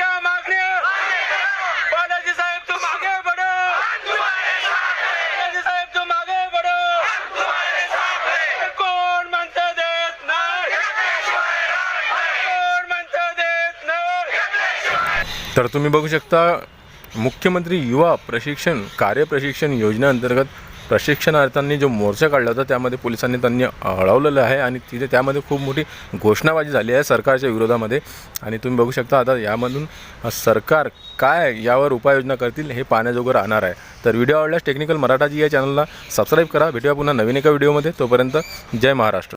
क्या मागण्या बालाजी साहेब तू मागे पड बालाजी साहेब तू मागे पड कोण म्हणत देत नाही कोण म्हणत देत नाही तर तुम्ही बघू शकता मुख्यमंत्री युवा प्रशिक्षण कार्य कार्यप्रशिक्षण योजनेअंतर्गत प्रशिक्षणार्थ्यांनी जो मोर्चा काढला होता त्यामध्ये पोलिसांनी त्यांनी अडवलेलं आहे आणि तिथे त्यामध्ये खूप मोठी घोषणाबाजी झाली आहे सरकारच्या विरोधामध्ये. आणि तुम्ही बघू शकता आता यामधून सरकार काय यावर उपाययोजना करतील हे पाहण्याजोगं राहणार आहे. तर व्हिडिओ आवडल्यास टेक्निकल मराठाजी या चॅनलला सबस्क्राईब करा. भेटूया पुन्हा नवीन एका व्हिडिओमध्ये. तोपर्यंत जय महाराष्ट्र.